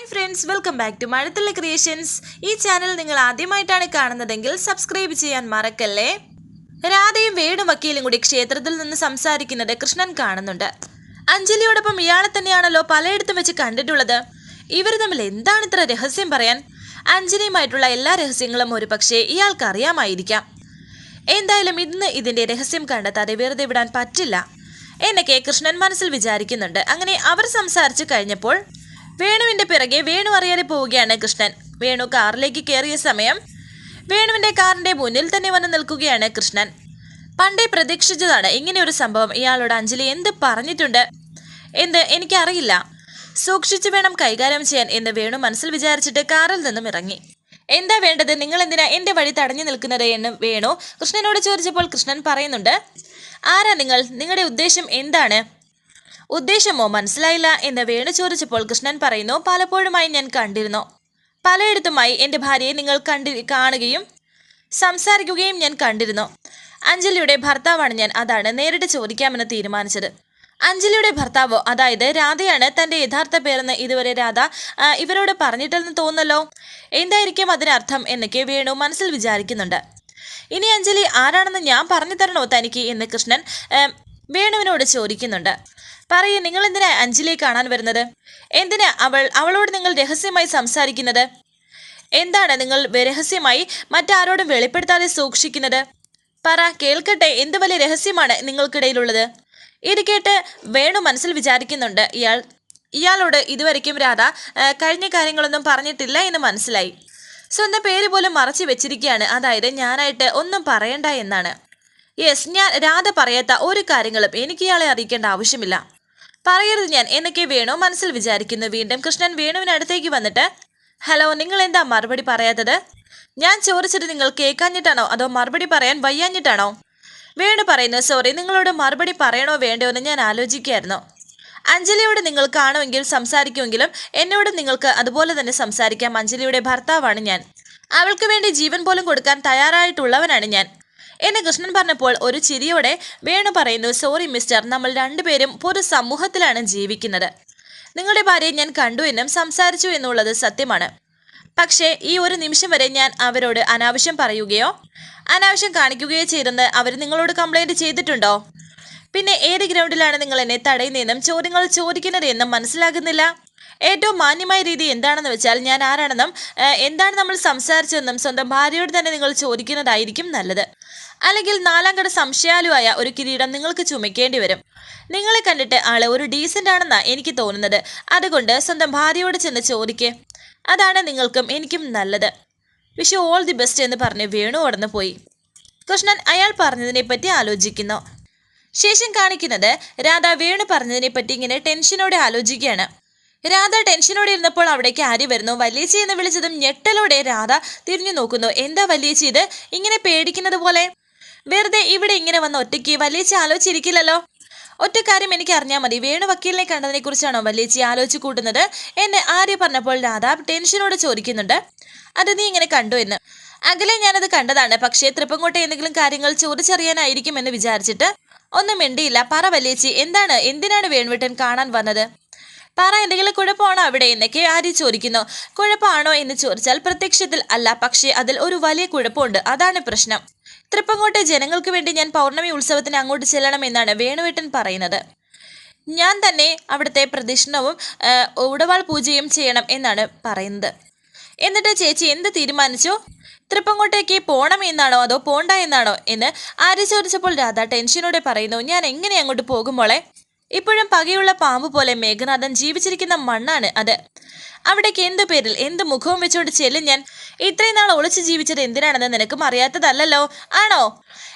Hi friends welcome back to Mazhathulla creations ഈ channel നിങ്ങൾ ആദ്യമായിട്ടാണ് കാണുന്നതെങ്കിൽ സബ്സ്ക്രൈബ് ചെയ്യാൻ മറക്കല്ലേ? രാധയും വേണു വക്കീലും കൂടി ക്ഷേത്രത്തിൽ നിന്ന് സംസാരിക്കുന്നത് കൃഷ്ണൻ കാണുന്നുണ്ട്. അഞ്ജലിയോടൊപ്പം ഇയാളെ തന്നെയാണല്ലോ പലയിടത്തും വെച്ച് കണ്ടിട്ടുള്ളത്. ഇവർ തമ്മിൽ എന്താണ് ഇത്ര രഹസ്യം പറയാൻ? അഞ്ജലിയുമായിട്ടുള്ള എല്ലാ രഹസ്യങ്ങളും ഒരു പക്ഷേ ഇയാൾക്ക് അറിയാമായിരിക്കാം. എന്തായാലും ഇന്ന് ഇതിന്റെ രഹസ്യം കണ്ടെത്താതെ വെറുതെ വിടാൻ പറ്റില്ല. എന്നൊക്കെ കൃഷ്ണൻ മനസ്സിൽ വിചാരിക്കുന്നുണ്ട്. അങ്ങനെ അവർ സംസാരിച്ചു കഴിഞ്ഞപ്പോൾ വേണുവിന്റെ പിറകെ വേണു അറിയാതെ പോവുകയാണ് കൃഷ്ണൻ. വേണു കാറിലേക്ക് കയറിയ സമയം വേണുവിന്റെ കാറിന്റെ മുന്നിൽ തന്നെ വന്ന് നിൽക്കുകയാണ് കൃഷ്ണൻ. പണ്ടേ പ്രതീക്ഷിച്ചതാണ് ഇങ്ങനെ ഒരു സംഭവം. ഇയാളോട് അഞ്ജലി എന്ത് പറഞ്ഞിട്ടുണ്ട് എന്ത് എനിക്കറിയില്ല. സൂക്ഷിച്ചു വേണം കൈകാര്യം ചെയ്യാൻ എന്ന് വേണു മനസ്സിൽ വിചാരിച്ചിട്ട് കാറിൽ നിന്നും ഇറങ്ങി. എന്താ വേണ്ടത്? നിങ്ങൾ എന്തിനാ എന്റെ വഴി തടഞ്ഞു നിൽക്കുന്നത് എന്ന് വേണു കൃഷ്ണനോട് ചോദിച്ചപ്പോൾ കൃഷ്ണൻ പറയുന്നുണ്ട് ആരാ നിങ്ങൾ? നിങ്ങളുടെ ഉദ്ദേശം എന്താണ്? ഉദ്ദേശമോ മനസ്സിലായില്ല എന്ന് വേണു ചോദിച്ചപ്പോൾ കൃഷ്ണൻ പറയുന്നു പലപ്പോഴുമായി ഞാൻ കണ്ടിരുന്നു. പലയിടത്തുമായി എന്റെ ഭാര്യയെ നിങ്ങൾ കണ്ടി കാണുകയും സംസാരിക്കുകയും ഞാൻ കണ്ടിരുന്നു. അഞ്ജലിയുടെ ഭർത്താവാണ് ഞാൻ അതാണ് നേരിട്ട് ചോദിക്കാമെന്ന് തീരുമാനിച്ചത്. അഞ്ജലിയുടെ ഭർത്താവോ അതായത് രാധയാണ് തന്റെ യഥാർത്ഥ പേരെന്ന് ഇതുവരെ രാധ ഇവരോട് പറഞ്ഞിട്ടെന്ന് തോന്നല്ലോ എന്തായിരിക്കും അതിനർത്ഥം എന്നൊക്കെ വേണു മനസ്സിൽ വിചാരിക്കുന്നുണ്ട്. ഇനി അഞ്ജലി ആരാണെന്ന് ഞാൻ പറഞ്ഞു തരണോ തനിക്ക് എന്ന് കൃഷ്ണൻ വേണുവിനോട് ചോദിക്കുന്നുണ്ട്. പറയൂ നിങ്ങൾ എന്തിനാ അഞ്ജലിയെ കാണാൻ വരുന്നത്? എന്തിനാ അവൾ അവളോട് നിങ്ങൾ രഹസ്യമായി സംസാരിക്കുന്നത്? എന്താണ് നിങ്ങൾ രഹസ്യമായി മറ്റാരോടും വെളിപ്പെടുത്താതെ സൂക്ഷിക്കുന്നത്? പറ കേൾക്കട്ടെ എന്ത് വലിയ രഹസ്യമാണ് നിങ്ങൾക്കിടയിലുള്ളത്? ഇത് കേട്ട് വേണു മനസ്സിൽ വിചാരിക്കുന്നുണ്ട് ഇയാൾ. ഇയാളോട് ഇതുവരെയ്ക്കും രാധ കഴിഞ്ഞ കാര്യങ്ങളൊന്നും പറഞ്ഞിട്ടില്ല എന്ന് മനസ്സിലായി. സ്വന്തം പേര് പോലും മറച്ചു വെച്ചിരിക്കുകയാണ്. അതായത് ഞാനായിട്ട് ഒന്നും പറയണ്ട എന്നാണ്. യെസ് ഞാൻ രാധ പറയാത്ത ഒരു കാര്യങ്ങളും എനിക്ക് ഇയാളെ അറിയിക്കേണ്ട ആവശ്യമില്ല. പറയരുത് ഞാൻ. എന്നൊക്കെ വേണു മനസ്സിൽ വിചാരിക്കുന്നു. വീണ്ടും കൃഷ്ണൻ വേണുവിനടുത്തേക്ക് വന്നിട്ട് ഹലോ നിങ്ങൾ എന്താ മറുപടി പറയാത്തത്? ഞാൻ ചോദിച്ചത് നിങ്ങൾ കേൾക്കാഞ്ഞിട്ടാണോ? അതോ മറുപടി പറയാൻ വയ്യാഞ്ഞിട്ടാണോ? വേണു പറയുന്നു സോറി നിങ്ങളോട് മറുപടി പറയണോ വേണ്ടോ എന്ന് ഞാൻ ആലോചിക്കുകയായിരുന്നു. അഞ്ജലിയോട് നിങ്ങൾ കാണുമെങ്കിൽ സംസാരിക്കുമെങ്കിലും എന്നോട് നിങ്ങൾക്ക് അതുപോലെ തന്നെ സംസാരിക്കാം. അഞ്ജലിയുടെ ഭർത്താവാണ് ഞാൻ. അവൾക്ക് വേണ്ടി ജീവൻ പോലും കൊടുക്കാൻ തയ്യാറായിട്ടുള്ളവനാണ് ഞാൻ. എന്ന് കൃഷ്ണൻ പറഞ്ഞപ്പോൾ ഒരു ചിരിയോടെ വേണു പറയുന്നു സോറി മിസ്റ്റർ നമ്മൾ രണ്ടുപേരും ഒരു സമൂഹത്തിലാണ് ജീവിക്കുന്നത്. നിങ്ങളുടെ ഭാര്യയെ ഞാൻ കണ്ടു എന്നും സംസാരിച്ചു എന്നുള്ളത് സത്യമാണ്. പക്ഷേ ഈ ഒരു നിമിഷം വരെ ഞാൻ അവരോട് അനാവശ്യം പറയുകയോ അനാവശ്യം കാണിക്കുകയോ ചെയ്തെന്ന് അവർ നിങ്ങളോട് കംപ്ലൈന്റ് ചെയ്തിട്ടുണ്ടോ? പിന്നെ ഏത് ഗ്രൗണ്ടിലാണ് നിങ്ങൾ എന്നെ തടയുന്നതെന്നും ചോദ്യങ്ങൾ ചോദിക്കുന്നതെന്നും മനസ്സിലാകുന്നില്ല? ഏറ്റവും മാന്യമായ രീതി എന്താണെന്ന് വെച്ചാൽ ഞാൻ ആരാണെന്നും എന്താണ് നമ്മൾ സംസാരിച്ചതെന്നും സ്വന്തം ഭാര്യയോട് തന്നെ നിങ്ങൾ ചോദിക്കുന്നതായിരിക്കും നല്ലത്. അല്ലെങ്കിൽ നാലാം കട സംശയാലുവായ ഒരു കിരീടം നിങ്ങൾക്ക് ചുമക്കേണ്ടി വരും. നിങ്ങളെ കണ്ടിട്ട് ആൾ ഒരു ഡീസന്റ് ആണെന്നാണ് എനിക്ക് തോന്നുന്നത്. അതുകൊണ്ട് സ്വന്തം ഭാര്യയോട് ചെന്ന് ചോദിക്കേ. അതാണ് നിങ്ങൾക്കും എനിക്കും നല്ലത്. വിഷു ഓൾ ദി ബെസ്റ്റ് എന്ന് പറഞ്ഞ് വേണു ഓടന്ന് പോയി. കൃഷ്ണൻ അയാൾ പറഞ്ഞതിനെപ്പറ്റി ആലോചിക്കുന്നു. ശേഷം കാണിക്കുന്നത് രാധ വേണു പറഞ്ഞതിനെപ്പറ്റി ഇങ്ങനെ ടെൻഷനോടെ ആലോചിക്കുകയാണ്. രാധ ടെൻഷനോടെ ഇരുന്നപ്പോൾ അവിടേക്ക് ആര്യ വരുന്നു? വല്യേച്ചി എന്ന് വിളിച്ചതും ഞെട്ടലോടെ രാധ തിരിഞ്ഞു നോക്കുന്നു. എന്താ വല്യേച്ചി ഇത്? ഇങ്ങനെ പേടിക്കുന്നത് പോലെ? വെറുതെ ഇവിടെ ഇങ്ങനെ വന്ന് ഒറ്റയ്ക്ക് വലിയച്ചി ആലോചിച്ചിരിക്കില്ലല്ലോ. ഒറ്റ കാര്യം എനിക്ക് അറിഞ്ഞാൽ മതി. വേണു വക്കീലിനെ കണ്ടതിനെ കുറിച്ചാണോ വലിയച്ചി ആലോചിച്ച് കൂട്ടുന്നത്? എന്നെ ആര്യ പറഞ്ഞപ്പോൾ രാധ ടെൻഷനോട് ചോദിക്കുന്നുണ്ട്. അത് നീ ഇങ്ങനെ കണ്ടു എന്ന്. അകലെ ഞാനത് കണ്ടതാണ്. പക്ഷേ തൃപ്പങ്കോട്ടെ എന്തെങ്കിലും കാര്യങ്ങൾ ചോദിച്ചറിയാനായിരിക്കും എന്ന് വിചാരിച്ചിട്ട് ഒന്നും മിണ്ടിയില്ല. പറ വല്ലേച്ചി എന്താണ്? എന്തിനാണ് വേണുവിട്ടൻ കാണാൻ വന്നത്? പറ എന്തെങ്കിലും കുഴപ്പമാണോ അവിടെ എന്നൊക്കെ ആര്യ ചോദിക്കുന്നു. കുഴപ്പമാണോ എന്ന് ചോദിച്ചാൽ പ്രത്യക്ഷത്തിൽ അല്ല. പക്ഷേ അതിൽ ഒരു വലിയ കുഴപ്പമുണ്ട്. അതാണ് പ്രശ്നം. തൃപ്പങ്കോട്ടെ ജനങ്ങൾക്ക് വേണ്ടി ഞാൻ പൗർണമി ഉത്സവത്തിന് അങ്ങോട്ട് ചെല്ലണമെന്നാണ് വേണുവേട്ടൻ പറയുന്നത്. ഞാൻ തന്നെ അവിടുത്തെ പ്രദക്ഷിണവും ഉടവാൾ പൂജയും ചെയ്യണം എന്നാണ് പറയുന്നത്. എന്നിട്ട് ചേച്ചി എന്ത് തീരുമാനിച്ചു? തൃപ്പങ്കോട്ടേക്ക് പോണം എന്നാണോ അതോ പോണ്ട എന്നാണോ എന്ന് ആര്യ ചോദിച്ചപ്പോൾ രാധ ടെൻഷനോടെ പറയുന്നു ഞാൻ എങ്ങനെ അങ്ങോട്ട് പോകുമ്പോളെ ഇപ്പോഴും പകയുള്ള പാമ്പ് പോലെ മേഘനാഥൻ ജീവിച്ചിരിക്കുന്ന മണ്ണാണ് അത്. അവിടേക്ക് എന്ത് പേരിൽ എന്ത് മുഖവും വെച്ചുകൊണ്ട് ചെല്ലും ഞാൻ? ഇത്രയും നാൾ ഒളിച്ച് ജീവിച്ചത് എന്തിനാണെന്ന് നിനക്കും അറിയാത്തതല്ലല്ലോ ആണോ?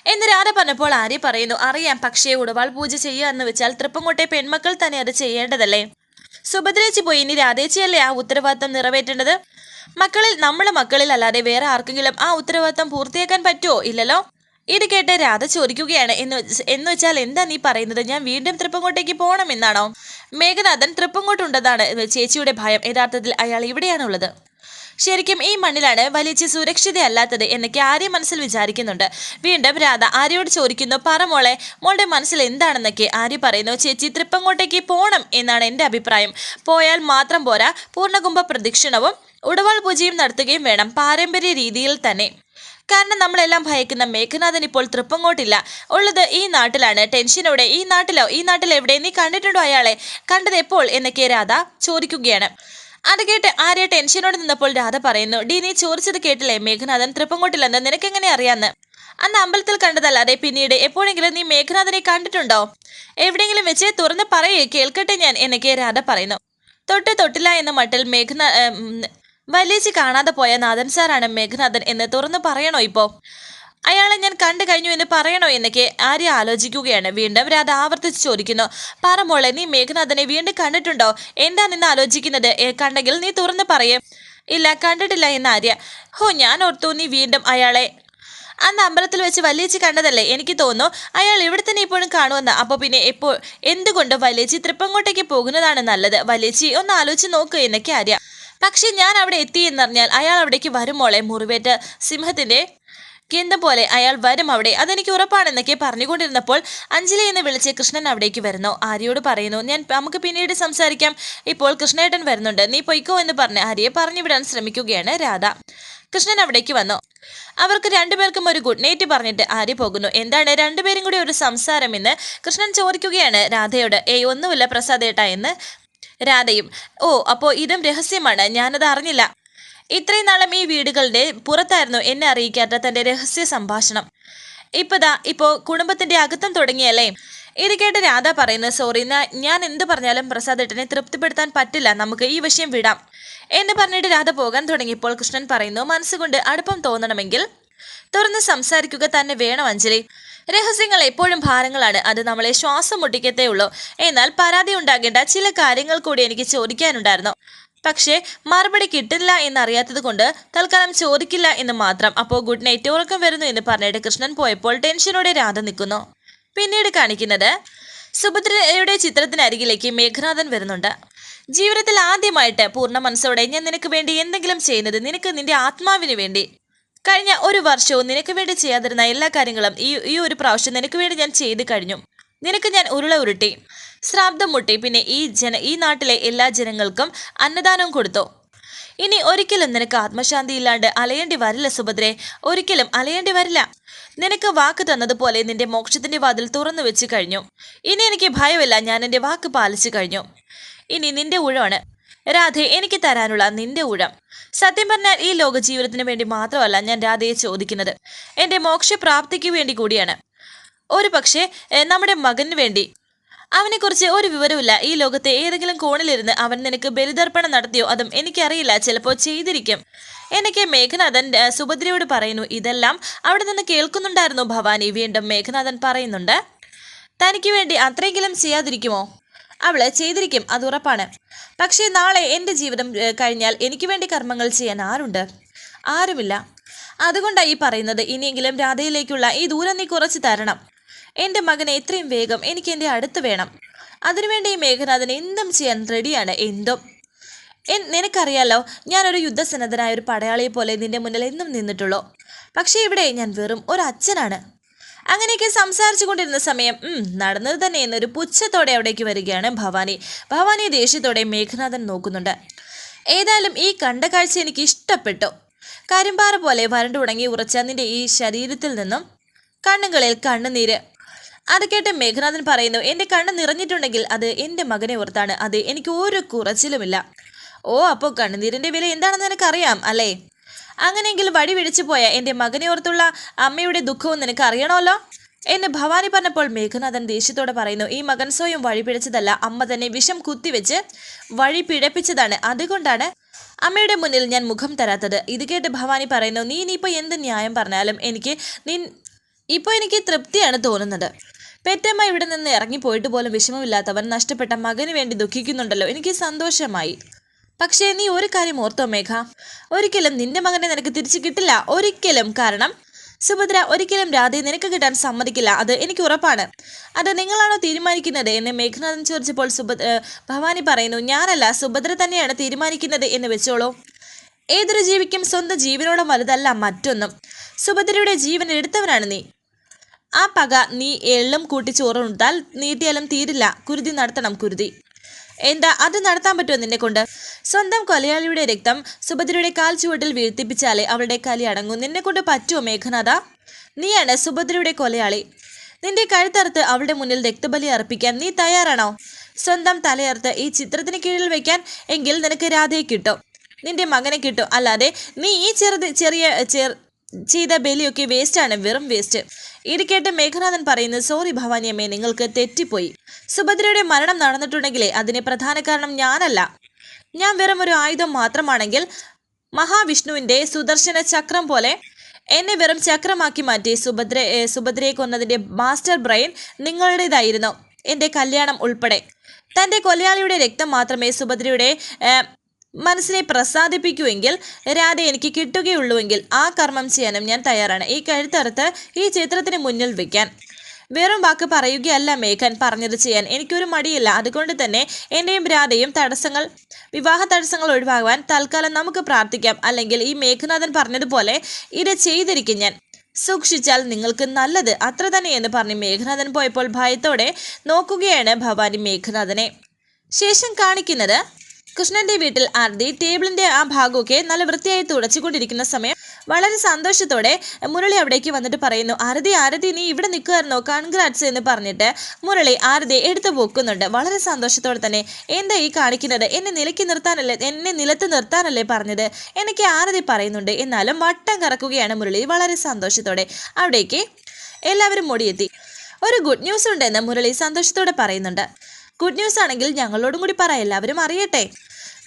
എന്ന് രാധ പറഞ്ഞപ്പോൾ ആര്യ പറയുന്നു അറിയാം പക്ഷേ ഉടവാൾ പൂജ ചെയ്യുക എന്ന് വെച്ചാൽ തൃപ്പങ്കോട്ടെ പെൺമക്കൾ തന്നെ അത് ചെയ്യേണ്ടതല്ലേ? സുഭദ്രേച്ചി പോയി ഇനി രാധേച്ചിയല്ലേ ആ ഉത്തരവാദിത്തം നിറവേറ്റേണ്ടത്? മക്കളിൽ നമ്മുടെ മക്കളിൽ അല്ലാതെ വേറെ ആർക്കെങ്കിലും ആ ഉത്തരവാദിത്തം പൂർത്തിയാക്കാൻ പറ്റുമോ ഇല്ലല്ലോ? ഇത് കേട്ട് രാധ ചോദിക്കുകയാണ്. എന്ന് എന്ന് വെച്ചാൽ എന്താ നീ പറയുന്നത്? ഞാൻ വീണ്ടും തൃപ്പങ്കോട്ടേക്ക് പോകണമെന്നാണോ? മേഘനാഥൻ തൃപ്പങ്കോട്ടുണ്ടെന്നാണ് ചേച്ചിയുടെ ഭയം. യഥാർത്ഥത്തിൽ അയാൾ ഇവിടെയാണുള്ളത്. ശരിക്കും ഈ മണ്ണിലാണ് വലിയ സുരക്ഷിതയല്ലാത്തത് എന്നൊക്കെ ആര്യ മനസ്സിൽ വിചാരിക്കുന്നുണ്ട്. വീണ്ടും രാധ ആര്യയോട് ചോദിക്കുന്നു പറ മോളെ മോളുടെ മനസ്സിൽ എന്താണെന്നൊക്കെ ആര്യ പറയുന്നു. ചേച്ചി തൃപ്പങ്കോട്ടേക്ക് പോകണം എന്നാണ് എന്റെ അഭിപ്രായം. പോയാൽ മാത്രം പോരാ. പൂർണകുംഭ പ്രദക്ഷിണവും ഉടവാൾ പൂജയും നടത്തുകയും വേണം. പാരമ്പര്യ രീതിയിൽ തന്നെ. കാരണം നമ്മളെല്ലാം ഭയക്കുന്ന മേഘനാഥൻ ഇപ്പോൾ തൃപ്പങ്ങോട്ടില്ല. ഉള്ളത് ഈ നാട്ടിലാണ്. ടെൻഷനോടെ ഈ നാട്ടിലോ? ഈ നാട്ടിൽ എവിടെ നീ കണ്ടിട്ടുണ്ടോ അയാളെ? കണ്ടത് എപ്പോൾ? എന്നൊക്കെ രാധ ചോദിക്കുകയാണ്. അത് കേട്ട് ആര്യ ടെൻഷനോട് നിന്നപ്പോൾ രാധ പറയുന്നു ഡി നീ ചോദിച്ചത് കേട്ടില്ലേ? മേഘനാഥൻ തൃപ്പങ്ങോട്ടില്ലെന്ന് നിനക്കെങ്ങനെ അറിയാന്ന്? അന്ന് അമ്പലത്തിൽ കണ്ടതല്ലാതെ പിന്നീട് എപ്പോഴെങ്കിലും നീ മേഘനാഥനെ കണ്ടിട്ടുണ്ടോ? എവിടെയെങ്കിലും വെച്ച് തുറന്ന് പറയേ കേൾക്കട്ടെ ഞാൻ എന്നൊക്കെ രാധ പറയുന്നു. തൊട്ട് തൊട്ടില്ല എന്ന മട്ടിൽ മേഘനാ വലിയച്ചി കാണാതെ പോയ നാഥൻ സാറാണ് മേഘനാഥൻ എന്ന് തുറന്നു പറയണോ ഇപ്പോ? അയാളെ ഞാൻ കണ്ടു കഴിഞ്ഞു എന്ന് പറയണോ എന്നൊക്കെ ആര്യ ആലോചിക്കുകയാണ്. വീണ്ടും രാധ ആവർത്തിച്ച് ചോദിക്കുന്നു പറമോളെ നീ മേഘനാഥനെ വീണ്ടും കണ്ടിട്ടുണ്ടോ? എന്താ നിന്ന് ആലോചിക്കുന്നത്? കണ്ടെങ്കിൽ നീ തുറന്നു പറയേ. ഇല്ല കണ്ടിട്ടില്ല എന്ന് ആര്യ. ഹോ ഞാൻ ഓർത്തു നീ വീണ്ടും അയാളെ അന്ന് അമ്പലത്തിൽ വെച്ച് വലിയച്ചി കണ്ടതല്ലേ? എനിക്ക് തോന്നുന്നു അയാൾ ഇവിടെ തന്നെ ഇപ്പോഴും കാണുമെന്ന്. അപ്പോൾ പിന്നെ എപ്പോൾ എന്തുകൊണ്ട് വലിയച്ചി തൃപ്പങ്ങോട്ടേക്ക് പോകുന്നതാണ് നല്ലത്? വലിയച്ചി ഒന്ന് ആലോചിച്ച് നോക്കുക എന്നൊക്കെ അറിയാം പക്ഷെ ഞാൻ അവിടെ എത്തി എന്നറിഞ്ഞാൽ അയാൾ അവിടേക്ക് വരുമോളെ മുറിവേറ്റ സിംഹത്തിന്റെ കേന്ദ്രം പോലെ അയാൾ വരും അവിടെ. അതെനിക്ക് ഉറപ്പാണെന്നൊക്കെ പറഞ്ഞുകൊണ്ടിരുന്നപ്പോൾ അഞ്ജലി എന്ന് വിളിച്ച് കൃഷ്ണൻ അവിടേക്ക് വരുന്നു. ആര്യയോട് പറയുന്നു ഞാൻ നമുക്ക് പിന്നീട് സംസാരിക്കാം. ഇപ്പോൾ കൃഷ്ണേട്ടൻ വരുന്നുണ്ട്. നീ പൊയ്ക്കോ എന്ന് പറഞ്ഞ് ആര്യയെ പറഞ്ഞു വിടാൻ ശ്രമിക്കുകയാണ് രാധ. കൃഷ്ണൻ അവിടേക്ക് വന്നു. അവർക്ക് രണ്ടുപേർക്കും ഒരു ഗുഡ് നൈറ്റ് പറഞ്ഞിട്ട് ആര്യ പോകുന്നു. എന്താണ് രണ്ടുപേരും കൂടി ഒരു സംസാരം എന്ന് കൃഷ്ണൻ ചോദിക്കുകയാണ് രാധയോട്. ഏയ് ഒന്നുമില്ല പ്രസാദേട്ട എന്ന് രാധയും ഓ അപ്പോൾ ഇതും രഹസ്യമാണ്. ഞാനത് അറിഞ്ഞില്ല. ഇത്രയും നാളും ഈ വീടുകളുടെ പുറത്തായിരുന്നു എന്നെ അറിയിക്കാത്ത തന്റെ രഹസ്യ സംഭാഷണം. ഇപ്പതാ ഇപ്പോ കുടുംബത്തിന്റെ അകത്തം തുടങ്ങിയല്ലേ? ഇത് കേട്ട് രാധ പറയുന്നത് സോറി ഞാൻ എന്ത് പറഞ്ഞാലും പ്രസാദ് ഏട്ടനെ തൃപ്തിപ്പെടുത്താൻ പറ്റില്ല. നമുക്ക് ഈ വിഷയം വിടാം. എന്ന് പറഞ്ഞിട്ട് രാധ പോകാൻ തുടങ്ങിയപ്പോൾ കൃഷ്ണൻ പറയുന്നു മനസ്സുകൊണ്ട് അടുപ്പം തോന്നണമെങ്കിൽ തുറന്ന് സംസാരിക്കുക തന്നെ വേണം അഞ്ജലി. രഹസ്യങ്ങൾ എപ്പോഴും ഭാരങ്ങളാണ്. അത് നമ്മളെ ശ്വാസം മുട്ടിക്കത്തേ ഉള്ളൂ. എന്നാൽ പരാതി ഉണ്ടാകേണ്ട ചില കാര്യങ്ങൾ കൂടി എനിക്ക് ചോദിക്കാനുണ്ടായിരുന്നു. പക്ഷേ മറുപടി കിട്ടില്ല എന്നറിയാത്തത് കൊണ്ട് തൽക്കാലം ചോദിക്കില്ല എന്ന് മാത്രം. അപ്പോൾ ഗുഡ് നൈറ്റ് ഉറക്കം വരുന്നു എന്ന് പറഞ്ഞിട്ട് കൃഷ്ണൻ പോയപ്പോൾ ടെൻഷനോടെ രാധ നിൽക്കുന്നു. പിന്നീട് കാണിക്കുന്നത് സുഭദ്രയുടെ ചിത്രത്തിനരികിലേക്ക് മേഘനാഥൻ വരുന്നുണ്ട്. ജീവിതത്തിൽ ആദ്യമായിട്ട് പൂർണ മനസ്സോടെ ഞാൻ നിനക്ക് വേണ്ടി എന്തെങ്കിലും ചെയ്യുന്നത് നിനക്ക് നിന്റെ ആത്മാവിന് വേണ്ടി. കഴിഞ്ഞ ഒരു വർഷവും നിനക്ക് വേണ്ടി ചെയ്യാതിരുന്ന എല്ലാ കാര്യങ്ങളും ഈ ഈ ഒരു പ്രാവശ്യം നിനക്ക് വേണ്ടി ഞാൻ ചെയ്തു കഴിഞ്ഞു. നിനക്ക് ഞാൻ ഉരുള ഉരുട്ടി ശ്രാബ്ദം മുട്ടി പിന്നെ ഈ ജന ഈ നാട്ടിലെ എല്ലാ ജനങ്ങൾക്കും അന്നദാനവും കൊടുത്തു. ഇനി ഒരിക്കലും നിനക്ക് ആത്മശാന്തി ഇല്ലാണ്ട് അലയേണ്ടി വരില്ല സുഭദ്രെ. ഒരിക്കലും അലയേണ്ടി വരില്ല. നിനക്ക് വാക്ക് തന്നതുപോലെ നിന്റെ മോക്ഷത്തിന്റെ വാതിൽ തുറന്നു വെച്ച് കഴിഞ്ഞു. ഇനി എനിക്ക് ഭയമില്ല. ഞാൻ എന്റെ വാക്ക് പാലിച്ചു കഴിഞ്ഞു. ഇനി നിന്റെ ഊഴമാണ് രാധെ എനിക്ക് തരാനുള്ള നിന്റെ ഊഴം. സത്യം പറഞ്ഞാൽ ഈ ലോക ജീവിതത്തിന് വേണ്ടി മാത്രമല്ല ഞാൻ രാധയെ ചോദിക്കുന്നത്. എന്റെ മോക്ഷപ്രാപ്തിക്ക് വേണ്ടി കൂടിയാണ്. ഒരു പക്ഷേ നമ്മുടെ മകന് വേണ്ടി. അവനെക്കുറിച്ച് ഒരു വിവരവുമില്ല. ഈ ലോകത്തെ ഏതെങ്കിലും കോണിലിരുന്ന് അവൻ നിനക്ക് ബലിതർപ്പണം നടത്തിയോ അതും എനിക്കറിയില്ല. ചിലപ്പോൾ ചെയ്തിരിക്കും. എനിക്ക് മേഘനാഥൻ സുഭദ്രയോട് പറയുന്നു. ഇതെല്ലാം അവിടെ നിന്ന് കേൾക്കുന്നുണ്ടായിരുന്നു ഭവാനി. വീണ്ടും മേഘനാഥൻ പറയുന്നുണ്ട് തനിക്ക് വേണ്ടി അത്രയെങ്കിലും ചെയ്യാതിരിക്കുമോ? അവൾ ചെയ്തിരിക്കും. അത് ഉറപ്പാണ്. പക്ഷേ നാളെ എന്റെ ജീവിതം കഴിഞ്ഞാൽ എനിക്ക് വേണ്ടി കർമ്മങ്ങൾ ചെയ്യാൻ ആരുണ്ട്? ആരുമില്ല. അതുകൊണ്ടാണ് ഈ പറയുന്നത് ഇനിയെങ്കിലും രാധയിലേക്കുള്ള ഈ ദൂരം നീ കുറച്ച് തരണം. എന്റെ മകനെ എത്രയും വേഗം എനിക്ക് എന്റെ അടുത്ത് വേണം. അതിനുവേണ്ടി ഈ മേഘനാഥൻ എന്തും ചെയ്യാൻ റെഡിയാണ്. എന്തും. നിനക്കറിയാലോ ഞാനൊരു യുദ്ധസന്നദ്ധനായ ഒരു പടയാളിയെ പോലെ നിന്റെ മുന്നിൽ എന്നും നിന്നിട്ടുള്ളൂ. പക്ഷേ ഇവിടെ ഞാൻ വെറും ഒരു അച്ഛനാണ്. അങ്ങനെയൊക്കെ സംസാരിച്ചു കൊണ്ടിരുന്ന സമയം നടന്നത് തന്നെ എന്നൊരു പുച്ഛത്തോടെ അവിടേക്ക് വരികയാണ് ഭവാനി. ഭവാനി ദേഷ്യത്തോടെ മേഘനാഥൻ നോക്കുന്നുണ്ട്. ഏതായാലും ഈ കണ്ട കാഴ്ച എനിക്ക് ഇഷ്ടപ്പെട്ടു. കരിമ്പാറ പോലെ വരണ്ടു തുടങ്ങി ഉറച്ച നിന്റെ ഈ ശരീരത്തിൽ നിന്നും കണ്ണുകളിൽ കണ്ണുനീര്. അത് കേട്ട് മേഘനാഥൻ പറയുന്നു എന്റെ കണ്ണ് നിറഞ്ഞിട്ടുണ്ടെങ്കിൽ അത് എന്റെ മകനെ ഓർത്താണ്. അത് എനിക്ക് ഒരു കുറച്ചിലുമില്ല. ഓ അപ്പോൾ കണ്ണുനീരിന്റെ വില എന്താണെന്ന് എനിക്കറിയാം അല്ലേ? അങ്ങനെയെങ്കിൽ വഴി വിളിച്ചു പോയ എന്റെ മകനെ ഓർത്തുള്ള അമ്മയുടെ ദുഃഖവും നിനക്ക് അറിയണമല്ലോ? എന്ന് ഭവാനി പറഞ്ഞപ്പോൾ മേഘനാഥൻ ദേഷ്യത്തോടെ പറയുന്നു ഈ മകൻ സ്വയം വഴി പിഴച്ചതല്ല അമ്മ തന്നെ വിഷം കുത്തിവെച്ച് വഴി പിഴപ്പിച്ചതാണ്. അതുകൊണ്ടാണ് അമ്മയുടെ മുന്നിൽ ഞാൻ മുഖം തരാത്തത്. ഇത് കേട്ട് ഭവാനി പറയുന്നു നീ ഇനിയിപ്പോൾ എന്ത് ന്യായം പറഞ്ഞാലും എനിക്ക് നീ ഇപ്പോൾ എനിക്ക് തൃപ്തിയാണ് തോന്നുന്നത്. പെറ്റമ്മ ഇവിടെ നിന്ന് ഇറങ്ങിപ്പോയിട്ട് പോലും വിഷമമില്ലാത്തവൻ നഷ്ടപ്പെട്ട മകന് വേണ്ടി ദുഃഖിക്കുന്നുണ്ടല്ലോ. എനിക്ക് സന്തോഷമായി. പക്ഷേ നീ ഒരു കാര്യം ഓർത്തോ മേഘ? ഒരിക്കലും നിന്റെ മകനെ നിനക്ക് തിരിച്ചു കിട്ടില്ല. ഒരിക്കലും. കാരണം സുഭദ്ര ഒരിക്കലും രാധയെ നിനക്ക് കിട്ടാൻ സമ്മതിക്കില്ല. അത് എനിക്ക് ഉറപ്പാണ്. അത് നിങ്ങളാണോ തീരുമാനിക്കുന്നത് എന്ന് മേഘനാഥൻ ചോദിച്ചപ്പോൾ സുഭദ്ര ഭവാനി പറയുന്നു ഞാനല്ല സുഭദ്ര തന്നെയാണ് തീരുമാനിക്കുന്നത് എന്ന് വെച്ചോളൂ. ഏതൊരു ജീവിക്കും സ്വന്തം ജീവനോളം വലുതല്ല മറ്റൊന്നും. സുഭദ്രയുടെ ജീവൻ എടുത്തവനാണ് നീ. ആ പക നീ എള്ളും കൂട്ടി ചോറുണ്ടാൽ നീട്ടിയാലും തീരില്ല. കുരുതി നടത്തണം കുരുതി. എന്താ അത് നടത്താൻ പറ്റുമോ നിന്നെ കൊണ്ട് സ്വന്തം കൊലയാളിയുടെ രക്തം സുഭദ്രയുടെ കാൽ ചുവട്ടിൽ വീഴ്ത്തിപ്പിച്ചാലേ അവളുടെ കലി അടങ്ങും. നിന്നെ കൊണ്ട് പറ്റുമോ മേഘനാഥ? നീയാണ് സുഭദ്രയുടെ കൊലയാളി. നിന്റെ കഴുത്തറുത്ത് അവളുടെ മുന്നിൽ രക്തബലി അർപ്പിക്കാൻ നീ തയ്യാറാണോ? സ്വന്തം തലയർത്ത് ഈ ചിത്രത്തിന് കീഴിൽ വയ്ക്കാൻ എങ്കിൽ നിനക്ക് രാധയെ കിട്ടും. നിന്റെ മകനെ കിട്ടും. അല്ലാതെ നീ ഈ ചെറുത് ചെറിയ ചെയ്ത ബലിയൊക്കെ വേസ്റ്റാണ് വെറും വേസ്റ്റ്. ഇത് കേട്ട് മേഘനാഥൻ പറയുന്നത് സോറി ഭവാനിയമ്മേ നിങ്ങൾക്ക് തെറ്റിപ്പോയി. സുഭദ്രയുടെ മരണം നടന്നിട്ടുണ്ടെങ്കിലേ അതിന് പ്രധാന കാരണം ഞാനല്ല. ഞാൻ വെറും ഒരു ആയുധം മാത്രമാണെങ്കിൽ മഹാവിഷ്ണുവിന്റെ സുദർശന ചക്രം പോലെ എന്നെ വെറും ചക്രമാക്കി മാറ്റി സുഭദ്ര സുഭദ്രയെ കൊന്നതിന്റെ മാസ്റ്റർ ബ്രെയിൻ നിങ്ങളുടേതായിരുന്നു. എന്റെ കല്യാണം ഉൾപ്പെടെ. തന്റെ കൊലയാളിയുടെ രക്തം മാത്രമേ സുഭദ്രയുടെ മനസ്സിനെ പ്രസാദിപ്പിക്കുമെങ്കിൽ രാധ എനിക്ക് കിട്ടുകയുള്ളൂവെങ്കിൽ ആ കർമ്മം ചെയ്യാനും ഞാൻ തയ്യാറാണ്. ഈ കഴുത്തറുത്ത് ഈ ചിത്രത്തിന് മുന്നിൽ വെക്കാൻ. വെറും വാക്ക് പറയുകയല്ല മേഘൻ പറഞ്ഞത് ചെയ്യാൻ. എനിക്കൊരു മടിയില്ല. അതുകൊണ്ട് തന്നെ എന്റെയും രാധയും തടസ്സങ്ങൾ വിവാഹ തടസ്സങ്ങൾ ഒഴിവാകുവാൻ തൽക്കാലം നമുക്ക് പ്രാർത്ഥിക്കാം. അല്ലെങ്കിൽ ഈ മേഘനാഥൻ പറഞ്ഞതുപോലെ ഇത് ചെയ്തിരിക്കും ഞാൻ. സൂക്ഷിച്ചാൽ നിങ്ങൾക്ക് നല്ലത്. അത്ര തന്നെയെന്ന് പറഞ്ഞ് മേഘനാഥൻ പോയപ്പോൾ ഭയത്തോടെ നോക്കുകയാണ് ഭവാനി മേഘനാഥനെ. ശേഷം കാണിക്കുന്നത് കൃഷ്ണന്റെ വീട്ടിൽ ആർതി ടേബിളിന്റെ ആ ഭാഗമൊക്കെ നല്ല വൃത്തിയായി തുടച്ചുകൊണ്ടിരിക്കുന്ന സമയം വളരെ സന്തോഷത്തോടെ മുരളി അവിടേക്ക് വന്നിട്ട് പറയുന്നു ആരതി ആരതി നീ ഇവിടെ നിൽക്കുമായിരുന്നോ കൺഗ്രാറ്റ്സ് എന്ന് പറഞ്ഞിട്ട് മുരളി ആരതി എടുത്തു പോക്കുന്നുണ്ട്. വളരെ സന്തോഷത്തോടെ തന്നെ എന്താ ഈ കാണിക്കുന്നത്? എന്നെ നിലയ്ക്ക് നിർത്താനല്ലേ എന്നെ നിലത്ത് നിർത്താനല്ലേ പറഞ്ഞത്? എനിക്ക് ആരതി പറയുന്നുണ്ട് എന്നാലും വട്ടം കറക്കുകയാണ് മുരളി വളരെ സന്തോഷത്തോടെ. അവിടേക്ക് എല്ലാവരും മുടിയെത്തി. ഒരു ഗുഡ് ന്യൂസ് ഉണ്ടെന്ന് മുരളി സന്തോഷത്തോടെ പറയുന്നുണ്ട്. ഗുഡ് ന്യൂസ് ആണെങ്കിൽ ഞങ്ങളോടും കൂടി പറ എല്ലാവരും അറിയട്ടെ.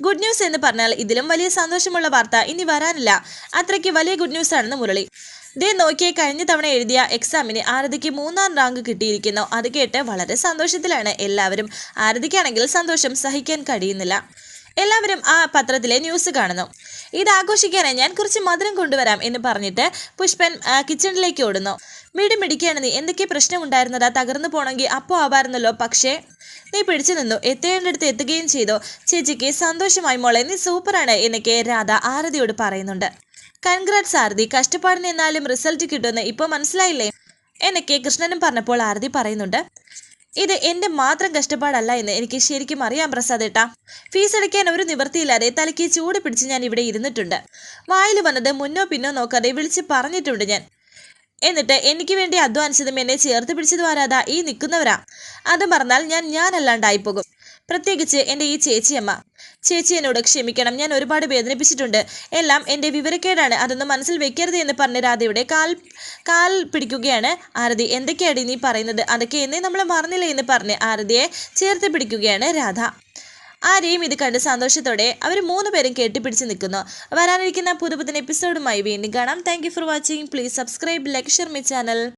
ഗുഡ് ന്യൂസ് എന്ന് പറഞ്ഞാൽ ഇതിലും വലിയ സന്തോഷമുള്ള വാർത്ത ഇനി വരാനില്ല. അത്രയ്ക്ക് വലിയ ഗുഡ് ന്യൂസ് ആണെന്ന് മുരളി. ദേ നോക്കിയേ കഴിഞ്ഞ തവണ എഴുതിയ എക്സാമിന് ആരതിക്ക് മൂന്നാം റാങ്ക് കിട്ടിയിരിക്കുന്നു. അത് കേട്ട് വളരെ സന്തോഷത്തിലാണ് എല്ലാവരും. ആരതിക്കാണെങ്കിൽ സന്തോഷം സഹിക്കാൻ കഴിയുന്നില്ല. എല്ലാവരും ആ പത്രത്തിലെ ന്യൂസ് കാണുന്നു. ഇത് ആഘോഷിക്കാനായി ഞാൻ കുറച്ച് മധുരം കൊണ്ടുവരാം എന്ന് പറഞ്ഞിട്ട് പുഷ്പൻ കിച്ചണിലേക്ക് ഓടുന്നു. വീട് മിടിക്കുകയാണ് നീ. എന്തൊക്കെ പ്രശ്നമുണ്ടായിരുന്നതാ? തകർന്നു പോകണമെങ്കിൽ അപ്പോൾ ആവാറുന്നല്ലോ പക്ഷേ നീ പിടിച്ചു നിന്നു. എത്തേണ്ടടുത്ത് എത്തുകയും ചെയ്തു. ചേച്ചിക്ക് സന്തോഷമായി മോളെ. നീ സൂപ്പറാണ് എന്നൊക്കെ രാധ ആരതിയോട് പറയുന്നുണ്ട്. കൺഗ്രാറ്റ്സ് ആരതി. കഷ്ടപ്പാടിന് എന്നാലും റിസൾട്ട് കിട്ടുമെന്ന് ഇപ്പോൾ മനസ്സിലായില്ലേ? എന്നൊക്കെ കൃഷ്ണനും പറഞ്ഞപ്പോൾ ആരതി പറയുന്നുണ്ട്. ഇത് എന്റെ മാത്രം കഷ്ടപ്പാടല്ല എന്ന് എനിക്ക് ശരിക്കും അറിയാം പ്രസാദ് ഏട്ടാ. ഫീസ് അടയ്ക്കാൻ ഒരു നിവൃത്തിയില്ലാതെ തലയ്ക്ക് ചൂട് പിടിച്ച് ഞാൻ ഇവിടെ ഇരുന്നിട്ടുണ്ട്. വായിൽ വന്നത് മുന്നോ പിന്നോ നോക്കാതെ വിളിച്ച് പറഞ്ഞിട്ടുണ്ട് ഞാൻ. എന്നിട്ട് എനിക്ക് വേണ്ടി അധ്വാനിച്ചതും എന്നെ ചേർത്ത് പിടിച്ചതും ഈ നിൽക്കുന്നവരാ അത് പറഞ്ഞാൽ ഞാൻ ഞാനല്ലാണ്ടായി പോകും. പ്രത്യേകിച്ച് എന്റെ ഈ ചേച്ചിയമ്മ. ചേച്ചി എന്നോട് ക്ഷമിക്കണം. ഞാൻ ഒരുപാട് വേദനിപ്പിച്ചിട്ടുണ്ട്. എല്ലാം എന്റെ വിവരക്കേടാണ്. അതൊന്നും മനസ്സിൽ വെക്കരുത് എന്ന് പറഞ്ഞ് രാധയുടെ കാൽ കാൽ പിടിക്കുകയാണ് ആരതി. എന്തൊക്കെയാണ് നീ പറയുന്നത്? അതൊക്കെ എന്നേ നമ്മൾ മറന്നില്ല എന്ന് പറഞ്ഞ് ആരതിയെ ചേർത്ത് പിടിക്കുകയാണ് രാധ. ആരെയും ഇത് കണ്ട് സന്തോഷത്തോടെ അവർ മൂന്ന് പേരും കെട്ടിപ്പിടിച്ച് നിൽക്കുന്നു. വരാനിരിക്കുന്ന പുതുപുത്തൻ എപ്പിസോഡുമായി വീണ്ടും കാണാം. Thank for watching please subscribe like share my channel